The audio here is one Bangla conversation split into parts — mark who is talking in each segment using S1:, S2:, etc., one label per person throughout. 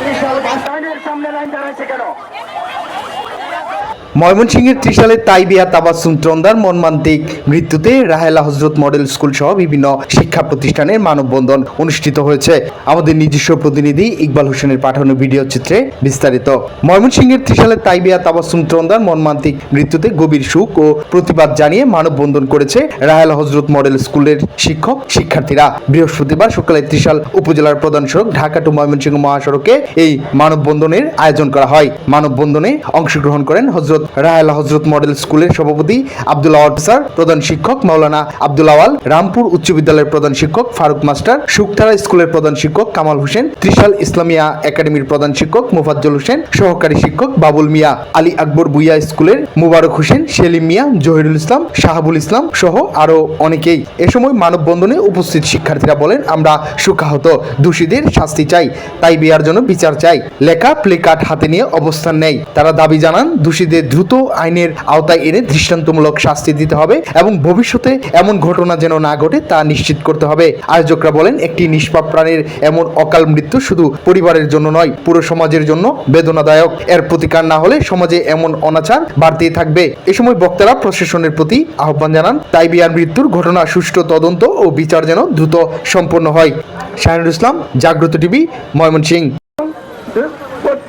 S1: বিশাল বাসায়নের সামনে লাইন দাঁড়াইছে কেন?
S2: ময়মনসিংহের ত্রিশালের তাইবিয়া তাবাসুম চন্দার মর্মান্তিক মৃত্যুতে রাহেলা হজরত মডেল স্কুল সহ বিভিন্ন শিক্ষা প্রতিষ্ঠানের মানববন্ধন অনুষ্ঠিত হয়েছে। আমাদের নিজস্ব প্রতিনিধি ইকবাল হোসেনের পাঠানো ভিডিও চিত্রে বিস্তারিত। ময়মনসিংহের ত্রিশালের তাইবিয়া তাবাসুম চন্দার মর্মান্তিক মৃত্যুতে গভীর শোক ও প্রতিবাদ জানিয়ে মানববন্ধন করেছে রাহেলা হজরত মডেল স্কুলের শিক্ষক, শিক্ষার্থীরা। বৃহস্পতিবার সকালে ত্রিশাল উপজেলার প্রধান সড়ক ঢাকা টু ময়মনসিংহ মহাসড়কে এই মানববন্ধনের আয়োজন করা হয়। মানববন্ধনে অংশগ্রহণ করেন হজরত রাহেলা হজরত মডেল স্কুলের সভাপতি আব্দুল্লাহ স্যার, প্রধান শিক্ষক মাওলানা আব্দুল আওয়াল, রামপুর উচ্চ বিদ্যালয়ের প্রধান শিক্ষক ফারুক মাস্টার সুখতারা স্কুলের প্রধান শিক্ষক কামাল হোসেন, ত্রিশাল ইসলামিয়া একাডেমির প্রধান শিক্ষক মুফাজ্জল হোসেন, সহকারী শিক্ষক বাবুল মিয়া, আলী আকবর বুইয়া স্কুলের মুবারক হোসেন, সেলিম মিয়া, জহিরুল ইসলাম, শাহাবুল ইসলাম সহ আরও অনেকেই। এ সময় মানববন্ধনে উপস্থিত শিক্ষার্থীরা বলেন, আমরা সুখাহত, দোষীদের শাস্তি চাই, তাই বিয়ার জন্য বিচার চাই। লেখা প্লে কার্ড হাতে নিয়ে অবস্থান নেই। তারা দাবি জানান, দোষীদের দ্রুত আইনের আওতায় এনে দৃষ্টান্তমূলক শাস্তি দিতে হবে এবং ভবিষ্যতে এমন ঘটনা যেন না ঘটে তা নিশ্চিত করতে হবে। আয়োজকরা বলেন, একটি নিষ্পাপ প্রাণীর এমন অকাল মৃত্যু শুধু পরিবারের জন্য নয়, পুরো সমাজের জন্য বেদনাদায়ক। এর প্রতিকার না হলে সমাজে এমন অনাচার বাড়তেই থাকবে। এ সময় বক্তারা প্রশাসনের প্রতি আহ্বান জানান, তাই বিয়ার মৃত্যুর ঘটনা সুষ্ঠু তদন্ত ও বিচার যেন দ্রুত সম্পন্ন হয়। শাহিনুল ইসলাম, জাগ্রত টিভি, ময়মনসিংহ।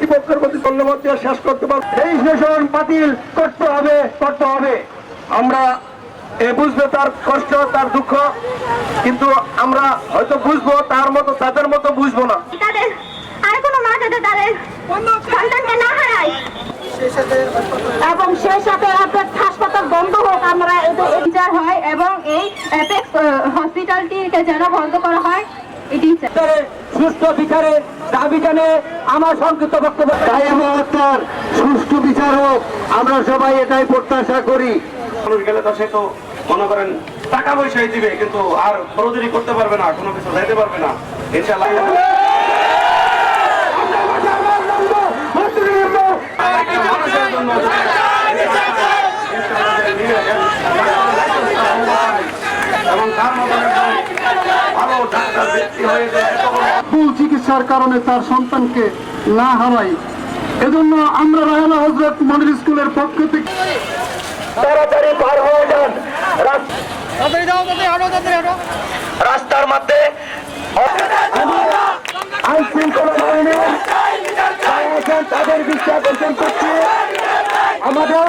S1: কর্তৃপক্ষের প্রতি ধন্যবাদ দিয়ে শেষ করতে পারব। এই সেশন বাতিল করতে হবে করতে হবে। আমরা এ বুঝবে তার কষ্ট, তার দুঃখ, কিন্তু আমরা হয়তো বুঝব, তার মতো, তাদের মতো বুঝব না।
S3: এবং সেই সাথে হাসপাতাল বন্ধ হোক, আমরা হয় এবং এই হসপিটালটিকে যেন বন্ধ করা হয়।
S1: সুষ্ঠু বিচারে দাবি জানে আমার সংক্ষিপ্ত বক্তব্য। তাই আমার সুষ্ঠু বিচার হোক আমরা সবাই এটাই প্রত্যাশা করি।
S4: মানুষ গেলে তো সে তো মনে করেন টাকা পয়সাই দিবে কিন্তু আর খরচেরই করতে পারবে না কোনো কিছু যাইতে পারবে না। ইনশাল্লাহ
S5: চিকিৎসার কারণে তার সন্তানকে না হারাই এজন্য আমরা রাহেলা হজরত মডেল স্কুলের পক্ষ থেকে
S1: তাড়াতাড়ি পার হয়ে যান। রাস্তার মধ্যে আইন শৃঙ্খলা বাহিনী তাদের বিশ্বাস অর্জন করছে। আমাদের